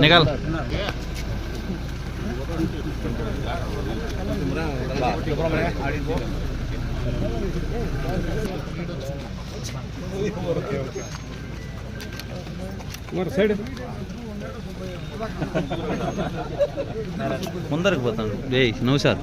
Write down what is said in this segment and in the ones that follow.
निकाल సైడ్ ముందరకు పోతాను వేయి నౌషాద్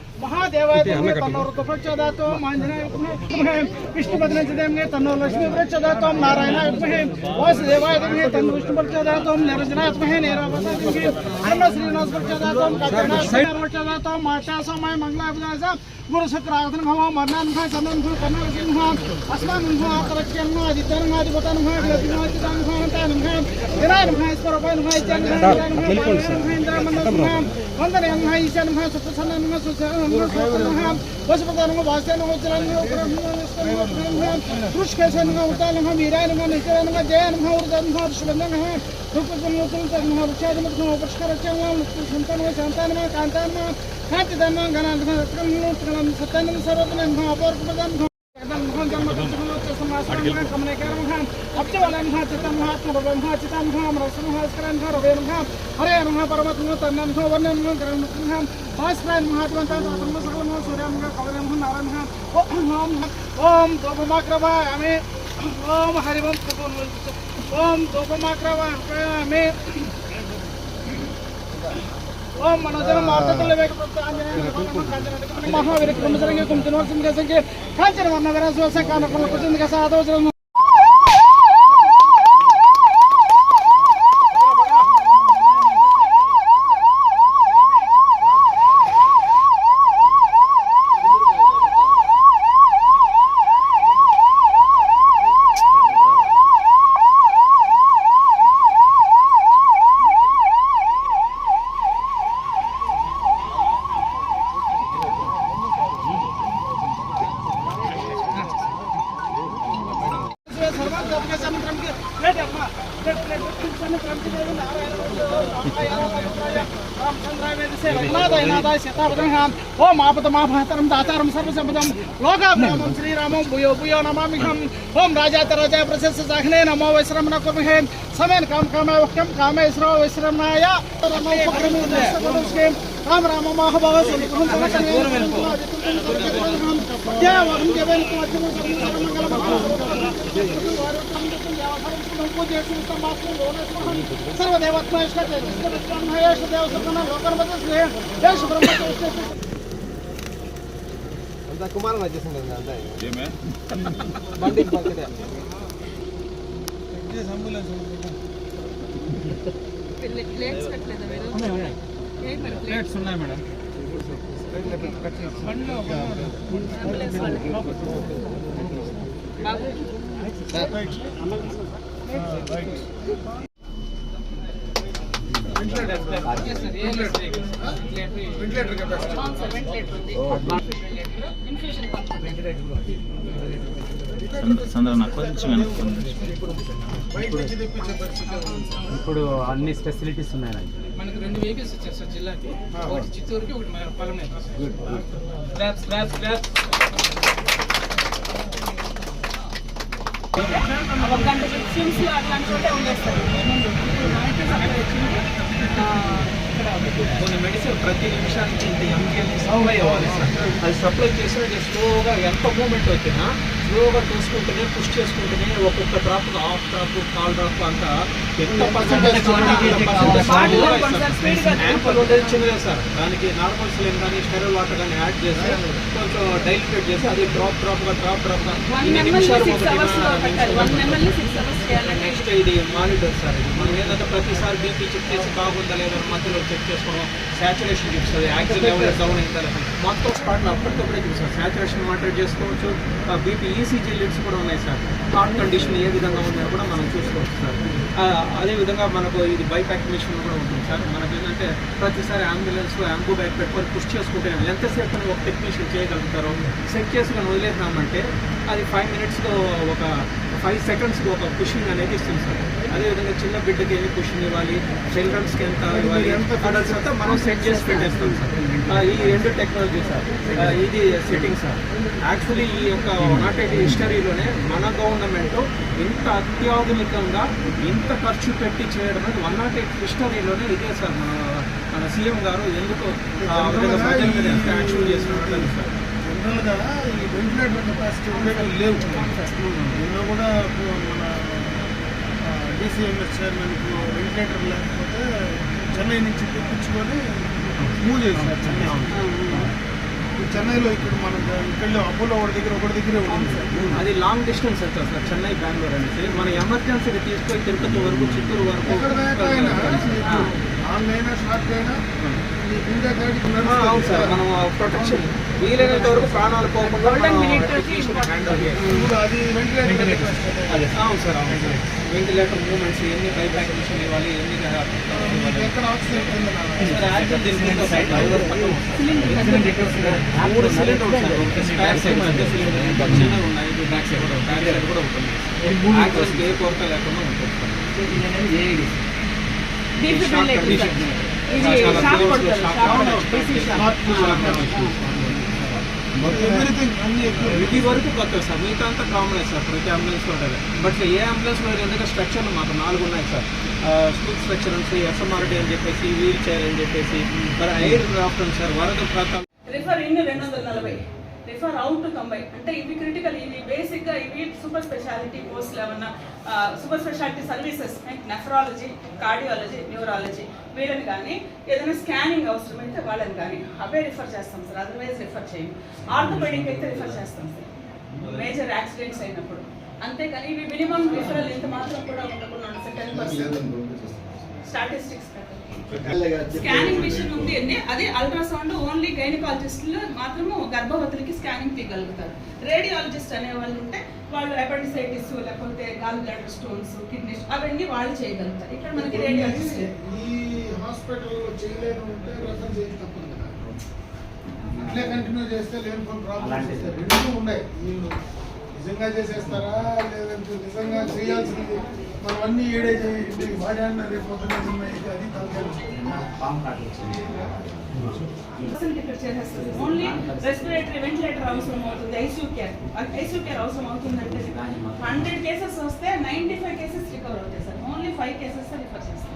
ಮಹಾದೇವಾಯ ದೇವೇ ತನ್ನೋರು ತುಪಕ್ಷದಾತು ಮಾಂಜನಾಯ ವಿಷ್ಣುಪದನೆ ವಿಷ್ಣುಪದನೆ ತನ್ನೋ ಲಕ್ಷ್ಮೀ ವೃಕ್ಷದಾತು ನಾರಾಯಣ ವಿಮಹೆ ವಾಸುದೇವಾಯ ದೇವೇ ತನ್ನ ವಿಷ್ಣು ಪಕ್ಷದಾತು ನಿರಂಜನಾತ್ಮಹೆ ನೇರಾವಸಾದಿಗೆ ಅನ್ನ ಶ್ರೀನಿವಾಸ ಪಕ್ಷದಾತು ಕಾಕರ್ಣ ಪಕ್ಷದಾತು ಮಾತಾ ಸಮಯ ಮಂಗಲಾಭಿಲಾಸ ಗುರು ಶುಕ್ರಾರ್ಥನ ಭವ ಮರ್ಣಾನುಭ ಚಂದನುಭ ಕರ್ಣಾನುಭ ಅಸ್ಮಾನುಭ ಆತರಕ್ಯನ್ನ ಆದಿತ್ಯನುಭ ಆದಿಪತಾನುಭ ಆದಿತ್ಯನುಭ ಆದಿತ್ಯನುಭ ದಿನಾನುಭ ಸ್ವರೂಪಾನುಭ ಚಂದ್ರ ಇಂದ್ರ ಮಂದ್ರ 한달에 양하 이자는 한 소포 산나는 한 소세 한한 소포는 한 버스보다는 거 바스는 거 지라는 거 그런 거 그렇게서는 거 우다는 거 미라는 거 이제는 거 대하는 거 우다는 거 수련는 거 그것은 뭐 그런 거 차는 거 버스카라 장왕 산타는 산타는 간타는 하트다는 가나는 거 그런 거 그런 산타는 서로는 거 버스보다는 거 그다음 거 장마 거 그런 거 그런 거 అత్యవలన్హ చితన్హ ఆత్మరూపంహ చితన్హ మనస్సుంహ స్కరన్హ రవేణంహ హరేణంహ పరమత్మ తన్నన్హ వర్ణన్హ గ్రహణంహ భాస్కరన్హ అటువంటి ఆత్మ సకలమ సూర్యంహ కవలంహ నారాయణహ ఓం ఓం దోపమాగ్రవామి ఓం హరివం ఓం దోపమాగ్రవామి ఓం మనోజన మార్గతుల వేగ మహావీర కుటుంబ సంఖ్య కుంతిన సంఖ్య సంఖ్య కాంచన వర్ణ విరాజ కానకుండా సాధవచనం ఓం ఆపదమాపహతరం దాతారం సర్వసంపదం లోకాభిరామం శ్రీరామం భూయో భూయో నమామిహం ఓం రాజాత రాజా ప్రశస్త సహనే నమో వైశ్రమణ కుర్మహే సమేన్ కామ కామ వక్యం కామేశ్వర వైశ్రమణాయ నమో ఉపక్రమే రామ రామ మహాభావ అంతా కుమారం వచ్చేసింది అంతా బండి పక్కనే ప్లేట్స్ పెట్టలేదా మీరు ఏం మరి ప్లేట్స్ ఉన్నాయి మేడం అంబులెన్స్ వాళ్ళకి బాబు అవును సార్ వెంటిలేటర్ ఉంది ఇన్ఫ్యూషన్ పంప్ సందర్భ నాకు కొంచెం ఇప్పుడు అన్ని ఫెసిలిటీస్ ఉన్నాయి నాకు మనకు రెండు వెహికల్స్ వచ్చారు సార్ జిల్లాకి. ఒకటి చిత్తూరుకి ఒకటి మన పొలం స్లాబ్స్ స్లాబ్స్ స్లాబ్స్ ఒక గంట సిమ్స్ అట్లాంటి చోటే ఉండేస్తారు కొన్ని మెడిసిన్ ప్రతి నిమిషానికి ఇంత ఎంజీఎల్ సప్లై అవ్వాలి సార్. అది సప్లై చేస్తే స్లోగా ఎంత మూమెంట్ వచ్చినా స్లోగా చూసుకుంటూనే పుష్ చేసుకుంటూనే ఒక్కొక్క drop half drop call drop అంతా ఎంత పర్సెంటేజ్ యాంపల్ ఉండేది చిన్నదే సార్ దానికి నార్మల్ సిలింగ్ కానీ స్టెరల్ వాటర్ కానీ యాడ్ చేసి కొంచెం డైల్యూట్ చేసి అది డ్రాప్ డ్రాప్గా డ్రాప్ డ్రాప్గా వన్ ఇన్ని ఎంఎల్ నిమిషాలు సిక్స్ అవర్స్లో ఒకటి పెట్టాలి. One M L six hours next ఇది మానిటర్ సార్ ఇది మనం ఏంటంటే ప్రతిసారి బీపీ చెక్ చేసి బాగుందా లేదా మధ్యలో చెక్ చేసుకోవడం సాచురేషన్ చూస్తుంది యాక్సిల్ లెవెల్ డౌన్ అయిందా మొత్తం స్పాట్లో అప్పటికప్పుడే చూసారు సాచురేషన్ మానిటర్ చేసుకోవచ్చు. బీపీ ఈసీజీ లిడ్స్ కూడా ఉన్నాయి సార్ హార్ట్ కండిషన్ ఏ విధంగా ఉందని కూడా మనం చూసుకోవచ్చు సార్ అదేవిధంగా మనకు ఇది బైక్ మిషన్ కూడా ఉంటుంది సార్ మనకి ఏంటంటే ప్రతిసారి అంబులెన్స్ అంబు బైక్ పెట్టుకొని పుష్ చేసుకుంటే ఎంతసేపు అని ఒక టెక్నీషియన్ చేయగలుగుతారో సెట్ చేసుకొని వదిలేసినామంటే అది ఫైవ్ మినిట్స్లో ఒక ఫైవ్ సెకండ్స్కి ఒక పుషింగ్ అనేది ఇస్తుంది సార్ అదేవిధంగా చిన్న బిడ్డకి ఎన్ని పుషింగ్ ఇవ్వాలి చిల్డ్రన్స్కి ఎంత ఇవ్వాలి అడల్ట్స్ అంతా మనం సెట్ చేసి పెట్టేస్తాం సార్ ఈ రెండు టెక్నాలజీ సార్ ఇది సెట్టింగ్ సార్ యాక్చువల్లీ ఈ యొక్క నాట్ ఎయిట్ హిస్టరీలోనే మన గవర్నమెంట్ ఇంత అత్యాధునికంగా ఇంత ఖర్చు పెట్టి చేయడం అనేది వన్ నాట్ ఎయిట్ హిస్టరీలోనే ఇదే సార్ మన మన సీఎం గారు ఎందుకు యాక్చువల్ విధంగా చేస్తున్నారు సార్ జనరల్గా ఈ వెంటిలేటర్ కెపాసిటీ ఉండేవి లేవు. నిన్న కూడా మన డీసీఎంఎస్ చైర్మన్కు వెంటిలేటర్ లేకపోతే చెన్నై నుంచి తెప్పించుకొని మూవ్ చేశారు చెన్నై. చెన్నైలో ఇక్కడ మనం ఇక్కడ అపోలో ఒకటి దగ్గర ఒకటి దగ్గరే ఉంది. సార్. అది లాంగ్ డిస్టెన్స్ అవుతుంది సార్ చెన్నై బెంగళూరు అనేసి. మన ఎమర్జెన్సీకి తీసుకొని తిరుపతి వరకు చిత్తూరు వరకు ఎక్కడ దాకా అయినా ఆ. లాంగ్ అయినా షార్ట్ అయినా అవును సార్ మనం ప్రొటెక్షన్ వీలైనంత వరకు ప్రాణాలు పోకుండా అవును సార్ అవును వెంటిలేటర్ మూమెంట్స్ ఎన్ని బైపాక్ మిషన్ ఇవ్వాలి ఎన్ని. మూడు సిలిండర్ ఉంది సార్ ఒకటి బ్యాక్ సైడ్ సిలిండర్ చిన్నవి ఉన్నాయి బ్యాక్ సైడ్ కూడా బ్యాక్ సైడ్ కూడా ఉంటుంది. ఏ కొరత లేకుండా ఉంటుంది. బిల్. ఇది షాక్ వరకు కొత్త సార్. మిగతా అంతా కామన్ సార్. ప్రతి అంబులెన్స్లో ఉంటుంది. బట్ ఏ అంబులెన్స్లో ఎందుకంటే స్ట్రక్చర్లు మాకు నాలుగు ఉన్నాయి సార్. స్కూల్ స్ట్రక్చర్ ఉంది ఎఫ్ఎంఆర్టీ అని చెప్పేసి వీల్ చైర్ అని చెప్పేసి మరి ఎయిర్ క్రాఫ్ట్ ఉంది సార్. వరద ప్రాంతం రిఫర్ ఇన్ రెండు వందల నలభై. రిఫర్ అవుట్ తొంభై అంటే ఇవి క్రిటికల్ ఇవి బేసిక్గా ఇవి సూపర్ స్పెషాలిటీ పోస్టులు ఏమన్నా super speciality services nephrology cardiology neurology వీళ్ళని కానీ ఏదైనా స్కానింగ్ అవసరమైతే వాళ్ళని కానీ అవే రిఫర్ చేస్తాం సార్ అదర్వైజ్ రిఫర్ చేయం. ఆర్థోపెడిక్ అయితే రిఫర్ చేస్తాం సార్ మేజర్ యాక్సిడెంట్స్ అయినప్పుడు. అంతేకాని ఇవి మినిమం రిఫరల్ ఇంత మాత్రం కూడా ఉండకుండా sir ten percent statistics scanning machine ఉంది అండి. అది అల్ట్రాసౌండ్ ఓన్లీ గైనకాలజిస్టులు మాత్రము గర్భవతులకి స్కానింగ్ తీయగలుగుతారు. రేడియాలజిస్ట్ అనే వాళ్ళు ఉంటే వాళ్ళు అపెండిసైటిస్ లేకపోతే గాల్ బ్లాడర్ స్టోన్స్ కిడ్నీ అవన్నీ వాళ్ళు చేయగలుగుతారు. ఇక్కడ మనకి రేడియాలజిస్ట్ ఈ హాస్పిటల్లో చేయలేని ఉంటే రెఫర్ చేసి తప్పదు కదా. ఇట్లే కంటిన్యూ చేస్తే లేని కొన్ని ప్రాబ్లమ్స్ ఉన్నాయి. నిజంగా చేసేస్తారా? లేదంటే నిజంగా చేయాల్సింది? మనం అన్ని ఏడే చేయండి వాడాన్ని రేపు అది చేసేస్తుంది ఓన్లీ రెస్పిరేటరీ వెంటిలేటర్ అవసరం అవుతుంది ఐసీయూ కేర్. ఐసీయూ కేర్ అవసరం అవుతుందంటే హండ్రెడ్ కేసెస్ వస్తే నైంటీ ఫైవ్ కేసెస్ రికవర్ అవుతాయి sir. Only five cases refer చేస్తాం.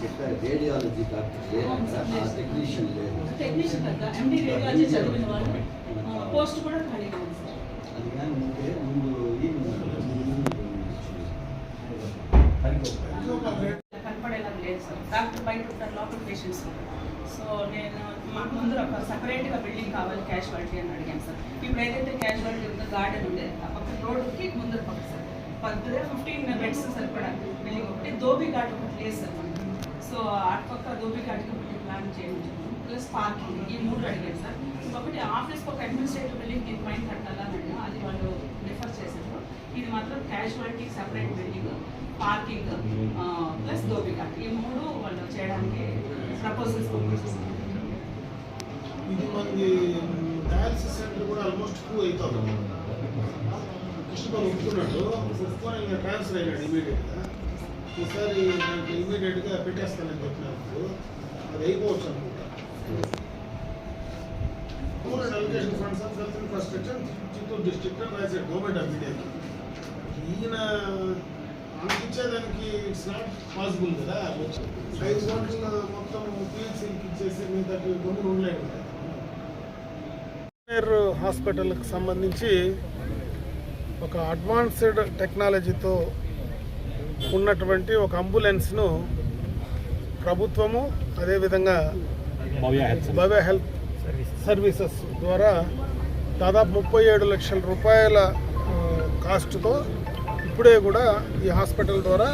చెప్పారు రేడియాలజీ డాక్టర్ లేదంట ఆ టెక్నీషియన్ లేదు టెక్నీషియన్ కదా ఎండి రేడియాలజీ చదివిన వాళ్ళు. పోస్ట్ కూడా సార్. అది కానీ ముందు ఈ కనపడేలా లేదు సార్. డాక్టర్ బయట ఉంటారు లోపల పేషెంట్స్ సో నేను మాకు ముందు ఒక సపరేట్గా బిల్డింగ్ కావాలి క్యాజువాలిటీ అని అడిగాను సార్. ఇప్పుడు ఏదైతే క్యాజువాలిటీ ఉందో గార్డెన్ ఉంది ఆ పక్కన రోడ్డుకి ముందు పక్క సార్. పద్దె ఫిఫ్టీన్ బెడ్స్ సరిపడా. బిల్డింగ్ ఒకటి. దోబి ఘాట్ ఒకటి లేదు సార్. సో అటుపక్క దోబి ఘాట్కి ఒకటి ప్లాన్ చేయండి ప్లస్ పార్కింగ్ ఈ మూడు అడిగారు సార్. ఒకటి ఆఫీస్కి ఒక అడ్మినిస్ట్రేటివ్ బిల్డింగ్ దీని పైన కట్టాలని అడిగాను అది వాళ్ళు రిఫర్ చేశారు. ఇది మాత్రం casualty separate building parking plus dhobi ఈ మూడు వాళ్ళు చేయడానికి ప్రపోజల్స్ పంపిస్తున్నారు. ఇది మనకి డయాలసిస్ సెంటర్ కూడా ఆల్మోస్ట్ టూ అవుతుంది కృష్ణబాబు ఒప్పుకున్నట్టు ఒప్పుకొని ట్రాన్స్ఫర్ అయినాడు ఇమీడియట్గా ఈసారి ఇమీడియట్గా పెట్టేస్తానని చెప్పినప్పుడు అది అయిపోవచ్చు అనుకుంటా. Government allegation funds of health infrastructure Chittoor district అని రాశాడు గవర్నమెంట్ ఆఫ్ ఇండియా ఈయన అందించేదానికి ఇట్స్ నాట్ పాసిబుల్ కదా. ఐదు కోట్ల మొత్తం పిహెచ్సికి ఇచ్చేసి మిగతా గమ్మున ఉండలేడు కదా. హాస్పిటల్కి సంబంధించి ఒక అడ్వాన్స్డ్ టెక్నాలజీతో ఉన్నటువంటి ఒక అంబులెన్స్ను ప్రభుత్వము అదేవిధంగా భవ్య హెల్త్ సర్వీసెస్ ద్వారా దాదాపు ముప్పై ఏడు లక్షల రూపాయల కాస్ట్తో ఇప్పుడే కూడా ఈ హాస్పిటల్ ద్వారా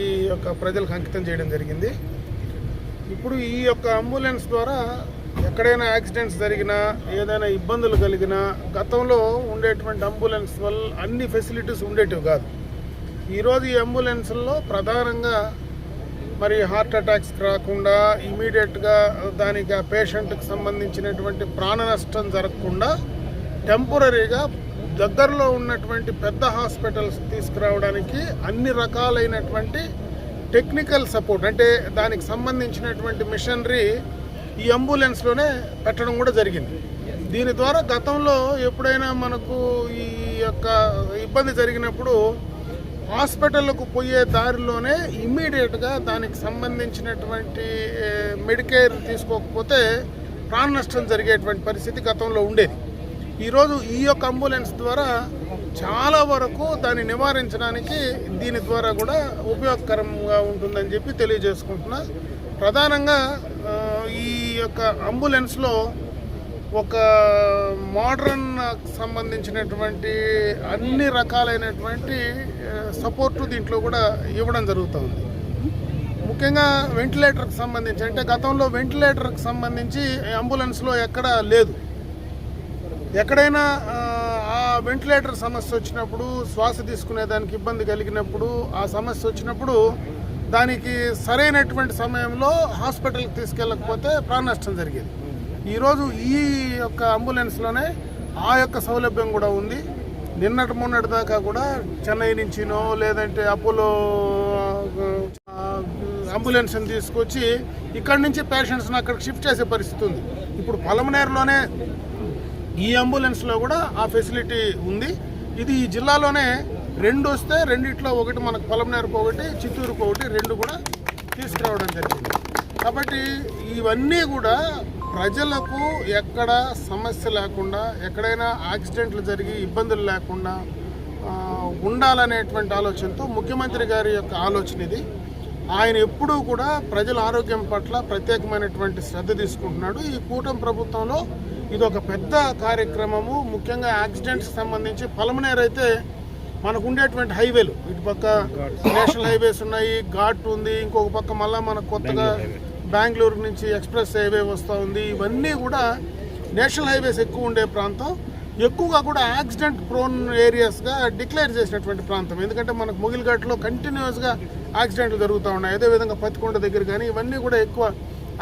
ఈ యొక్క ప్రజలకు అంకితం చేయడం జరిగింది. ఇప్పుడు ఈ యొక్క అంబులెన్స్ ద్వారా ఎక్కడైనా యాక్సిడెంట్స్ జరిగినా ఏదైనా ఇబ్బందులు కలిగినా గతంలో ఉండేటువంటి అంబులెన్స్ వల్ల అన్ని ఫెసిలిటీస్ ఉండేటివి కాదు. ఈరోజు ఈ అంబులెన్స్లో ప్రధానంగా మరి హార్ట్ అటాక్స్ రాకుండా ఇమీడియట్గా దానికి ఆ పేషెంట్కి సంబంధించినటువంటి ప్రాణ నష్టం జరగకుండా టెంపరీగా దగ్గరలో ఉన్నటువంటి పెద్ద హాస్పిటల్స్ తీసుకురావడానికి అన్ని రకాలైనటువంటి టెక్నికల్ సపోర్ట్ అంటే దానికి సంబంధించినటువంటి మిషనరీ ఈ అంబులెన్స్లోనే పెట్టడం కూడా జరిగింది. దీని ద్వారా గతంలో ఎప్పుడైనా మనకు ఈ యొక్క ఇబ్బంది జరిగినప్పుడు హాస్పిటల్కు పోయే దారిలోనే ఇమ్మీడియట్గా దానికి సంబంధించినటువంటి మెడికేర్ తీసుకోకపోతే ప్రాణ నష్టం జరిగేటువంటి పరిస్థితి గతంలో ఉండేది. ఈరోజు ఈ యొక్క అంబులెన్స్ ద్వారా చాలా వరకు దాన్ని నివారించడానికి దీని ద్వారా కూడా ఉపయోగకరంగా ఉంటుందని చెప్పి తెలియజేసుకుంటున్నా. ప్రధానంగా ఈ యొక్క అంబులెన్స్లో ఒక మోడర్న్ సంబంధించినటువంటి అన్ని రకాలైనటువంటి సపోర్టు దీంట్లో కూడా ఇవ్వడం జరుగుతుంది. ముఖ్యంగా వెంటిలేటర్కి సంబంధించి అంటే గతంలో వెంటిలేటర్కి సంబంధించి అంబులెన్స్లో ఎక్కడా లేదు. ఎక్కడైనా ఆ, ఆ వెంటిలేటర్ సమస్య వచ్చినప్పుడు శ్వాస తీసుకునే దానికి ఇబ్బంది కలిగినప్పుడు ఆ సమస్య వచ్చినప్పుడు దానికి సరైనటువంటి సమయంలో హాస్పిటల్కి తీసుకెళ్ళకపోతే ప్రాణ నష్టం జరిగేది. ఈరోజు ఈ యొక్క అంబులెన్స్లోనే ఆ యొక్క సౌలభ్యం కూడా ఉంది. నిన్నటి మొన్నటి దాకా కూడా చెన్నై నుంచినో లేదంటే అపోలో అంబులెన్స్ని తీసుకొచ్చి ఇక్కడి నుంచి పేషెంట్స్ని అక్కడికి షిఫ్ట్ చేసే పరిస్థితి ఉంది. ఇప్పుడు పలమనేరులోనే ఈ అంబులెన్స్లో కూడా ఆ ఫెసిలిటీ ఉంది. ఇది ఈ జిల్లాలోనే రెండు వస్తే రెండిట్లో ఒకటి మనకు పొలంనేరుకు ఒకటి చిత్తూరుకు ఒకటి రెండు కూడా తీసుకురావడం జరిగింది. కాబట్టి ఇవన్నీ కూడా ప్రజలకు ఎక్కడ సమస్య లేకుండా ఎక్కడైనా యాక్సిడెంట్లు జరిగి ఇబ్బందులు లేకుండా ఉండాలనేటువంటి ఆలోచనతో ముఖ్యమంత్రి గారి యొక్క ఆలోచన ఇది. ఆయన ఎప్పుడూ కూడా ప్రజల ఆరోగ్యం పట్ల ప్రత్యేకమైనటువంటి శ్రద్ధ తీసుకుంటున్నాడు. ఈ కూటమి ప్రభుత్వంలో ఇది ఒక పెద్ద కార్యక్రమము. ముఖ్యంగా యాక్సిడెంట్స్కి సంబంధించి పలమనేర్ అయితే మనకు ఉండేటువంటి హైవేలు. ఇటు పక్క నేషనల్ హైవేస్ ఉన్నాయి ఘాట్ ఉంది ఇంకొక పక్క మళ్ళా మనకు కొత్తగా బెంగళూరు నుంచి ఎక్స్ప్రెస్ హైవే వస్తూ ఉంది. ఇవన్నీ కూడా నేషనల్ హైవేస్ ఎక్కువ ఉండే ప్రాంతం. ఎక్కువగా కూడా యాక్సిడెంట్ ప్రోన్ ఏరియాస్గా డిక్లేర్ చేసినటువంటి ప్రాంతం. ఎందుకంటే మనకు ముగిల్ఘాట్లో కంటిన్యూస్గా యాక్సిడెంట్లు జరుగుతూ ఉన్నాయి. అదేవిధంగా పత్తికొండ దగ్గర కానీ ఇవన్నీ కూడా ఎక్కువ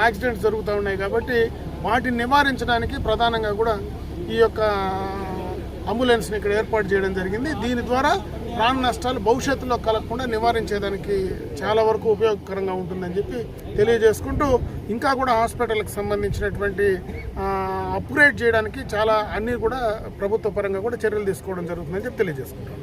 యాక్సిడెంట్స్ జరుగుతూ ఉన్నాయి కాబట్టి వాటిని నివారించడానికి ప్రధానంగా కూడా ఈ యొక్క అంబులెన్స్ని ఇక్కడ ఏర్పాటు చేయడం జరిగింది. దీని ద్వారా ప్రాణ నష్టాలు భవిష్యత్తులో కలగకుండా నివారించేదానికి చాలా వరకు ఉపయోగకరంగా ఉంటుందని చెప్పి తెలియజేసుకుంటూ ఇంకా కూడా హాస్పిటల్కి సంబంధించినటువంటి అప్గ్రేడ్ చేయడానికి చాలా అన్నీ కూడా ప్రభుత్వ పరంగా కూడా చర్యలు తీసుకోవడం జరుగుతుందని చెప్పి తెలియజేసుకుంటాం